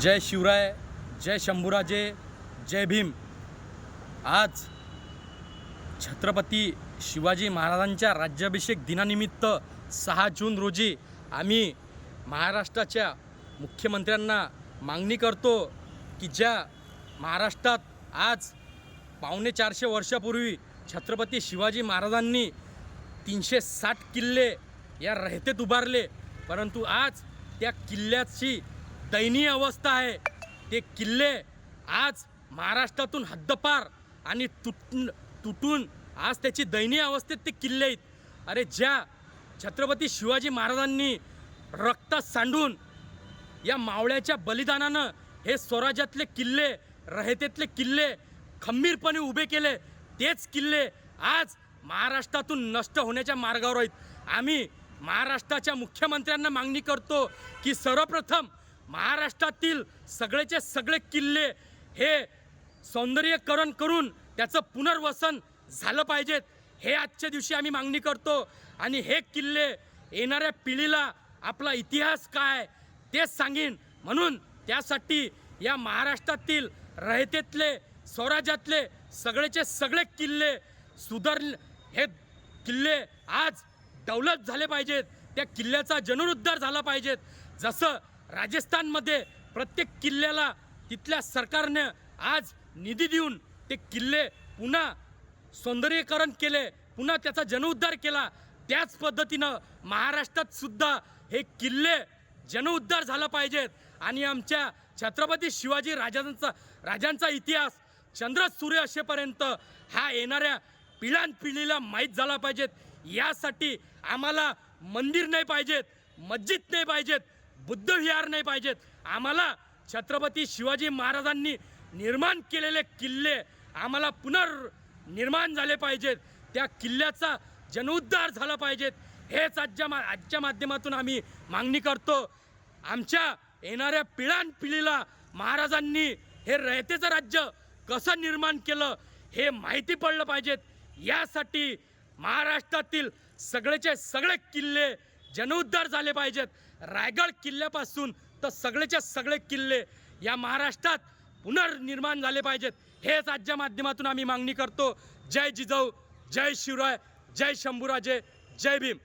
जय शिवराय जय शंभूराजे जय भीम. आज छत्रपती शिवाजी महाराजांच्या राज्याभिषेक दिनानिमित्त सहा जून रोजी आम्ही महाराष्ट्राच्या मुख्यमंत्र्यांना मागणी करतो की ज्या महाराष्ट्रात आज पावणे चारशे वर्षापूर्वी छत्रपती शिवाजी महाराजांनी तीनशे साठ किल्ले या रहतेत उभारले परंतु आज त्या किल्ल्याची दयनीय अवस्था आहे. ते किल्ले आज महाराष्ट्रातून हद्दपार आणि तुटून तुटून आज त्याची दयनीय अवस्थेत ते किल्ले आहेत. अरे ज्या छत्रपती शिवाजी महाराजांनी रक्त सांडून या मावळ्याच्या बलिदानानं हे स्वराज्यातले किल्ले रहतेतले किल्ले खंबीरपणे उभे केले तेच किल्ले आज महाराष्ट्रातून नष्ट होण्याच्या मार्गावर आहेत. आम्ही महाराष्ट्राच्या मुख्यमंत्र्यांना मागणी करतो की सर्वप्रथम महाराष्ट्रातील सगळेचे सगळे किल्ले हे सौंदर्यकरण करून त्याचं पुनर्वसन झालं पाहिजेत. हे आजच्या दिवशी आम्ही मागणी करतो आणि हे किल्ले येणाऱ्या पिढीला आपला इतिहास काय तेच सांगेन. म्हणून त्यासाठी या महाराष्ट्रातील रहतेतले स्वराज्यातले सगळेचे सगळे किल्ले सुधार हे किल्ले आज डेव्हलप झाले पाहिजेत. त्या किल्ल्याचा जनरुद्धार झाला पाहिजेत. जसं राजस्थानमध्ये प्रत्येक किल्ल्याला तिथल्या सरकारनं आज निधी देऊन ते किल्ले पुन्हा सौंदर्यीकरण केले पुन्हा त्याचा जनउद्धार केला. त्याच पद्धतीनं महाराष्ट्रात सुद्धा हे किल्ले जनउद्धार झाला पाहिजेत. आणि आमच्या छत्रपती शिवाजी राजांचा राजांचा इतिहास चंद्र सूर्य असेपर्यंत हा येणाऱ्या पिढ्यानपिढीला माहीत झाला पाहिजेत. यासाठी आम्हाला मंदिर नाही पाहिजेत मस्जिद नाही पाहिजेत. बुद्धविहार नाही पाहिजेत. आम्हाला छत्रपती शिवाजी महाराजांनी निर्माण केलेले किल्ले आम्हाला पुनर्निर्माण झाले पाहिजेत. त्या किल्ल्याचा जनउद्धार झाला पाहिजेत. हेच आजच्या मा आजच्या माध्यमातून आम्ही मागणी करतो. आमच्या येणाऱ्या पिढ्यानपिढीला महाराजांनी हे रयतेचं राज्य कसं निर्माण केलं हे माहिती पडलं पाहिजेत. यासाठी महाराष्ट्रातील सगळेचे सगळे किल्ले जनउद्धार झाले पाहिजेत. रायगड किल्ल्यापासून तर सगळेचे सगळे किल्ले या महाराष्ट्रात पुनर्निर्माण झाले पाहिजेत. हेच आजच्या माध्यमातून आम्ही मागणी करतो. जय जिजाऊ जय शिवराय जय शंभूराजे जय भीम.